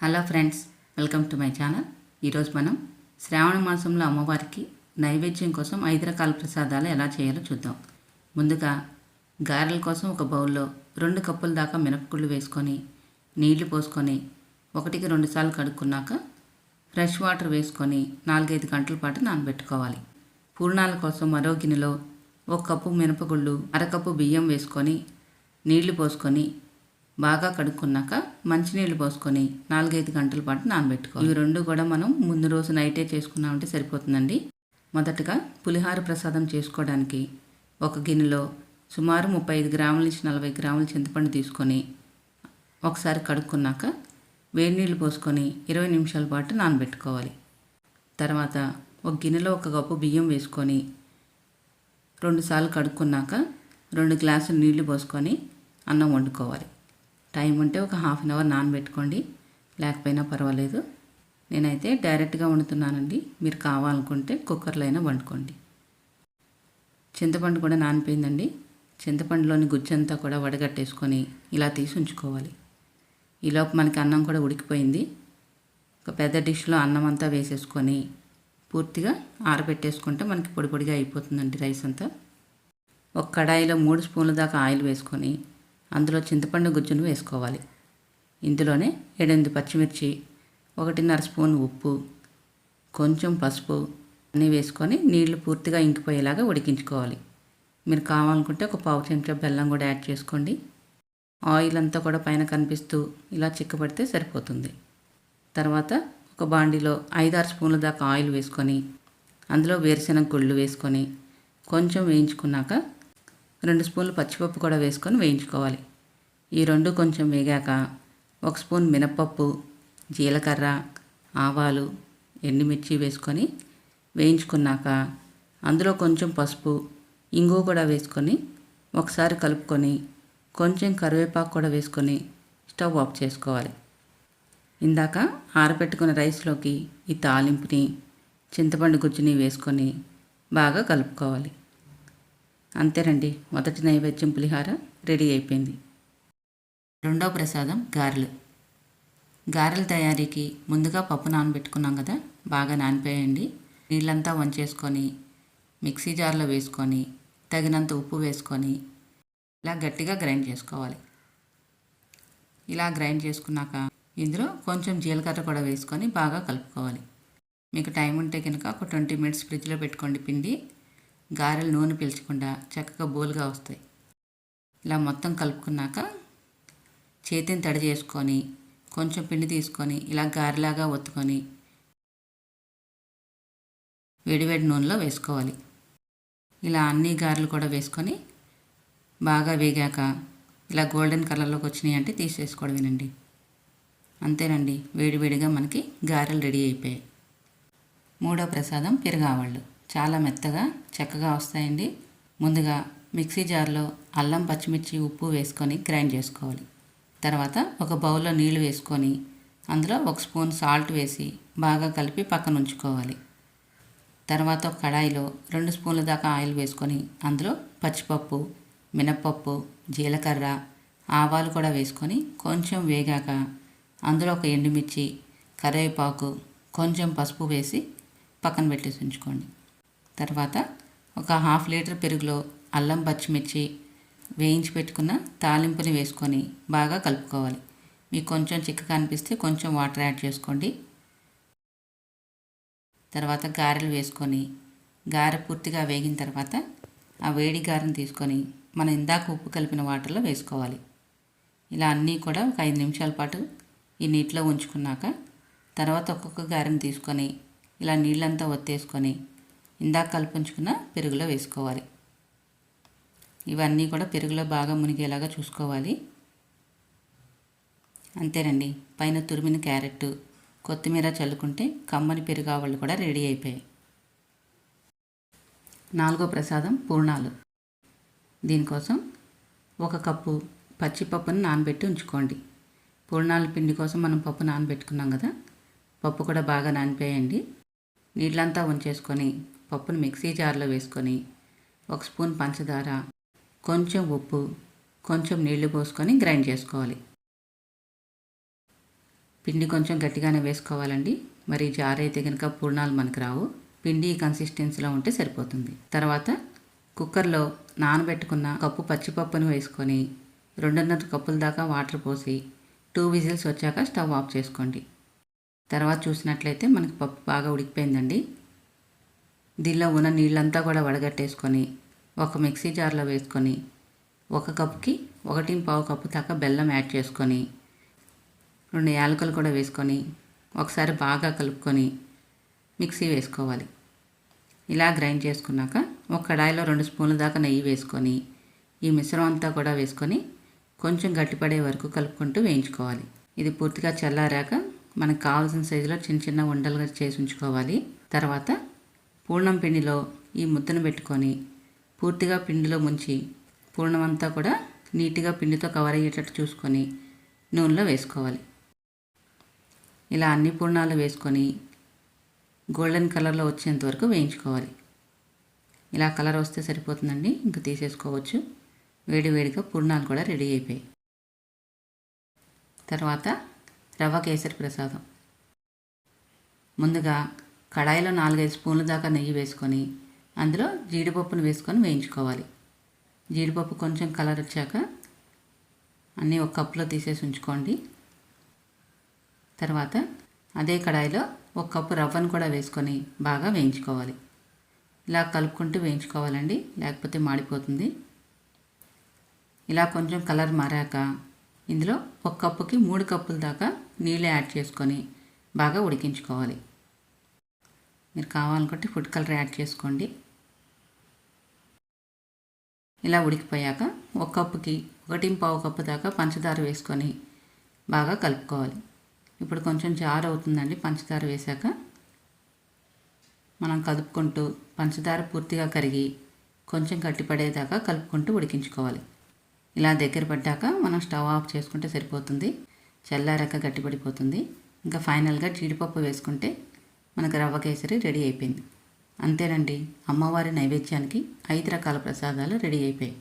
Hello friends welcome to my channel. ఈరోజు మనం శ్రావణ మాసంలో అమ్మవారికి నైవేద్యం కోసం ఐదు రకాల ప్రసాదాలు ఎలా చేయాలో చూద్దాం. ముందుగా గారెల కోసం ఒక బౌల్లో రెండు కప్పుల దాకా మినపగుళ్ళు వేసుకొని నీళ్ళు పోసుకొని ఒకటికి రెండు సార్లు కడుక్కున్నాక ఫ్రెష్ వాటర్ వేసుకొని నాలుగైదు గంటల పాటు నానబెట్టుకోవాలి. పూర్ణాల కోసం మరో గిన్నెలో ఒక కప్పు మినపగుళ్ళు అరకప్పు బియ్యం వేసుకొని నీళ్ళు పోసుకొని బాగా కడుక్కున్నాక మంచినీళ్ళు పోసుకొని నాలుగైదు గంటల పాటు నానబెట్టుకోవాలి. ఇవి రెండు కూడా మనం ముందు రోజు నైటే చేసుకున్నామంటే సరిపోతుందండి. మొదటగా పులిహార ప్రసాదం చేసుకోవడానికి ఒక గిన్నెలో సుమారు ముప్పై ఐదు గ్రాముల నుంచి నలభై గ్రాముల చింతపండు తీసుకొని ఒకసారి కడుక్కున్నాక వేడి నీళ్ళు పోసుకొని ఇరవై నిమిషాల పాటు నానబెట్టుకోవాలి. తర్వాత ఒక గిన్నెలో ఒక కప్పు బియ్యం వేసుకొని రెండుసార్లు కడుక్కున్నాక రెండు గ్లాసులు నీళ్ళు పోసుకొని అన్నం వండుకోవాలి. టైం ఉంటే ఒక హాఫ్ అన్ అవర్ నానబెట్టుకోండి. లేకపోయినా పర్వాలేదు. నేనైతే డైరెక్ట్గా వండుతున్నానండి. మీరు కావాలనుకుంటే కుక్కర్లో అయినా వండుకోండి. చింతపండు కూడా నానిపోయిందండి. చింతపండులోని గుజ్జంతా కూడా వడగట్టేసుకొని ఇలా తీసి ఉంచుకోవాలి. ఈలోపు మనకి అన్నం కూడా ఉడికిపోయింది. ఒక పెద్ద డిష్లో అన్నం అంతా వేసేసుకొని పూర్తిగా ఆరబెట్టేసుకుంటే మనకి పొడి పొడిగా అయిపోతుందండి రైస్ అంతా. ఒక కడాయిలో మూడు స్పూన్ల దాకా ఆయిల్ వేసుకొని అందులో చింతపండు గుజ్జును వేసుకోవాలి. ఇందులోనే ఏడెనిమిది పచ్చిమిర్చి ఒకటిన్నర స్పూన్ ఉప్పు కొంచెం పసుపు అన్నీ వేసుకొని నీళ్ళు పూర్తిగా ఇంకిపోయేలాగా ఉడికించుకోవాలి. మీరు కావాలనుకుంటే ఒక పావు చెంచా బెల్లం కూడా యాడ్ చేసుకోండి. ఆయిల్ అంతా కూడా పైన కనిపిస్తూ ఇలా చిక్కబడితే సరిపోతుంది. తర్వాత ఒక బాండిలో ఐదారు స్పూన్ల దాకా ఆయిల్ వేసుకొని అందులో వేరుశెనగ గుళ్ళు వేసుకొని కొంచెం వేయించుకున్నాక రెండు స్పూన్లు పచ్చిపప్పు కూడా వేసుకొని వేయించుకోవాలి. ఈ రెండు కొంచెం వేగాక ఒక స్పూన్ మినప్పప్పు జీలకర్ర ఆవాలు ఎండుమిర్చి వేసుకొని వేయించుకున్నాక అందులో కొంచెం పసుపు ఇంగు కూడా వేసుకొని ఒకసారి కలుపుకొని కొంచెం కరివేపాకు కూడా వేసుకొని స్టవ్ ఆఫ్ చేసుకోవాలి. ఇందాక ఆరబెట్టుకున్న రైస్లోకి ఈ తాలింపుని చింతపండు గుజ్జుని వేసుకొని బాగా కలుపుకోవాలి. అంతేనండి. మొదటి నైవేద్యం పులిహార రెడీ అయిపోయింది. రెండో ప్రసాదం గారెలు. గారెల తయారీకి ముందుగా పప్పు నానబెట్టుకున్నాం కదా బాగా నానిపోయండి. నీళ్ళంతా వంచేసుకొని మిక్సీ జార్లో వేసుకొని తగినంత ఉప్పు వేసుకొని ఇలా గట్టిగా గ్రైండ్ చేసుకోవాలి. ఇలా గ్రైండ్ చేసుకున్నాక ఇందులో కొంచెం జీలకర్ర కూడా వేసుకొని బాగా కలుపుకోవాలి. మీకు టైం ఉంటే కనుక ఒక ట్వంటీ మినిట్స్ ఫ్రిడ్జ్లో పెట్టుకోండి పిండి. గారెలు నూనె పీల్చకుండా చక్కగా బోలుగా వస్తాయి. ఇలా మొత్తం కలుపుకున్నాక చేతిని తడి చేసుకొని కొంచెం పిండి తీసుకొని ఇలా గారెలాగా ఒత్తుకొని వేడివేడి నూనెలో వేసుకోవాలి. ఇలా అన్ని గారెలు కూడా వేసుకొని బాగా వేగాక ఇలా గోల్డెన్ కలర్లోకి వచ్చినాయి అంటే తీసేసుకోవడమేనండి. అంతేనండి వేడివేడిగా మనకి గారెలు రెడీ అయిపోయాయి. మూడో ప్రసాదం పెరుగావాళ్ళు చాలా మెత్తగా చక్కగా వస్తాయండి. ముందుగా మిక్సీ జార్లో అల్లం పచ్చిమిర్చి ఉప్పు వేసుకొని గ్రైండ్ చేసుకోవాలి. తర్వాత ఒక బౌల్లో నీళ్ళు వేసుకొని అందులో ఒక స్పూన్ సాల్ట్ వేసి బాగా కలిపి పక్కన ఉంచుకోవాలి. తర్వాత ఒక కడాయిలో రెండు స్పూన్ల దాకా ఆయిల్ వేసుకొని అందులో పచ్చిపప్పు మినప్పప్పు జీలకర్ర ఆవాలు కూడా వేసుకొని కొంచెం వేగాక అందులో ఒక ఎండుమిర్చి కరివేపాకు కొంచెం పసుపు వేసి పక్కన పెట్టేసి ఉంచుకోండి. తర్వాత ఒక హాఫ్ లీటర్ పెరుగులో అల్లం పచ్చిమిర్చి వేయించి పెట్టుకున్న తాలింపుని వేసుకొని బాగా కలుపుకోవాలి. మీకు కొంచెం చిక్కగా అనిపిస్తే కొంచెం వాటర్ యాడ్ చేసుకోండి. తర్వాత గారెలు వేసుకొని గారె పూర్తిగా వేగిన తర్వాత ఆ వేడి గారెను తీసుకొని మనం ఇందాక ఉప్పు కలిపిన వాటర్లో వేసుకోవాలి. ఇలా అన్నీ కూడా ఒక ఐదు నిమిషాల పాటు ఈ నీటిలో ఉంచుకున్నాక తర్వాత ఒక్కొక్క గారెను తీసుకొని ఇలా నీళ్ళంతా ఒత్తేసుకొని ఇందాక కల్పించుకున్న పెరుగులో వేసుకోవాలి. ఇవన్నీ కూడా పెరుగులో బాగా మునిగేలాగా చూసుకోవాలి. అంతేనండి. పైన తురిమిన క్యారెట్ కొత్తిమీర చల్లుకుంటే కమ్మని పెరుగావళ్ళు కూడా రెడీ అయిపోయాయి. నాలుగో ప్రసాదం పూర్ణాలు. దీనికోసం ఒక కప్పు పచ్చిపప్పును నానబెట్టి ఉంచుకోండి. పూర్ణాల పిండి కోసం మనం పప్పు నానబెట్టుకున్నాం కదా పప్పు కూడా బాగా నానిపోయండి. నీళ్ళంతా ఉంచేసుకొని పప్పును మిక్సీ జార్లో వేసుకొని ఒక స్పూన్ పంచదార కొంచెం ఉప్పు కొంచెం నీళ్ళు పోసుకొని గ్రైండ్ చేసుకోవాలి. పిండి కొంచెం గట్టిగానే వేసుకోవాలండి. మరి జారైతే కనుక పూర్ణాలు మనకు రావు. పిండి కన్సిస్టెన్సీలో ఉంటే సరిపోతుంది. తర్వాత కుక్కర్లో నానబెట్టుకున్న కప్పు పచ్చిపప్పును వేసుకొని రెండున్నర కప్పుల దాకా వాటర్ పోసి టూ విజిల్స్ వచ్చాక స్టవ్ ఆఫ్ చేసుకోండి. తర్వాత చూసినట్లయితే మనకి పప్పు బాగా ఉడికిపోయిందండి. దీనిలో ఉన్న నీళ్ళంతా కూడా వడగట్టేసుకొని ఒక మిక్సీ జార్లో వేసుకొని ఒక కప్పుకి ఒకటి పావు కప్పు దాకా బెల్లం యాడ్ చేసుకొని రెండు యాలకులు కూడా వేసుకొని ఒకసారి బాగా కలుపుకొని మిక్సీ వేసుకోవాలి. ఇలా గ్రైండ్ చేసుకున్నాక ఒక కడాయిలో రెండు స్పూన్ల దాకా నెయ్యి వేసుకొని ఈ మిశ్రమం అంతా కూడా వేసుకొని కొంచెం గట్టిపడే వరకు కలుపుకుంటూ వేయించుకోవాలి. ఇది పూర్తిగా చల్లారాక మనకు కావాల్సిన సైజులో చిన్న చిన్న ఉండలుగా చేసి ఉంచుకోవాలి. తర్వాత పూర్ణం పిండిలో ఈ ముద్దను పెట్టుకొని పూర్తిగా పిండిలో ముంచి పూర్ణం అంతా కూడా నీట్గా పిండితో కవర్ అయ్యేటట్టు చూసుకొని నూనెలో వేసుకోవాలి. ఇలా అన్ని పూర్ణాలు వేసుకొని గోల్డెన్ కలర్లో వచ్చేంత వరకు వేయించుకోవాలి. ఇలా కలర్ వస్తే సరిపోతుందండి ఇంకా తీసేసుకోవచ్చు. వేడి వేడిగా పూర్ణాలు కూడా రెడీ అయిపోయాయి. తర్వాత రవ్వ కేసరి ప్రసాదం. ముందుగా కడాయిలో నాలుగైదు స్పూన్ల దాకా నెయ్యి వేసుకొని అందులో జీడిపప్పును వేసుకొని వేయించుకోవాలి. జీడిపప్పు కొంచెం కలర్ వచ్చాక అన్నీ ఒక కప్పులో తీసేసి ఉంచుకోండి. తర్వాత అదే కడాయిలో ఒక కప్పు రవ్వను కూడా వేసుకొని బాగా వేయించుకోవాలి. ఇలా కలుపుకుంటూ వేయించుకోవాలండి లేకపోతే మాడిపోతుంది. ఇలా కొంచెం కలర్ మారాక ఇందులో ఒక కప్పుకి మూడు కప్పుల దాకా నీళ్ళు యాడ్ చేసుకొని బాగా ఉడికించుకోవాలి. మీరు కావాలనుకుంటే ఫుడ్ కలర్ యాడ్ చేసుకోండి. ఇలా ఉడికిపోయాక ఒక కప్పుకి ఒకటి పావు కప్పు దాకా పంచదార వేసుకొని బాగా కలుపుకోవాలి. ఇప్పుడు కొంచెం జారు అవుతుందండి పంచదార వేశాక మనం కలుపుకుంటూ పంచదార పూర్తిగా కరిగి కొంచెం గట్టిపడేదాకా కలుపుకుంటూ ఉడికించుకోవాలి. ఇలా దగ్గర పడ్డాక మనం స్టవ్ ఆఫ్ చేసుకుంటే సరిపోతుంది. చల్లారాక గట్టిపడిపోతుంది ఇంకా ఫైనల్గా జీడిపప్పు వేసుకుంటే మనకు రవ్వ కేసరి రెడీ అయిపోయింది. అంతేనండి. అమ్మవారి నైవేద్యానికి ఐదు రకాల ప్రసాదాలు రెడీ అయిపోయాయి.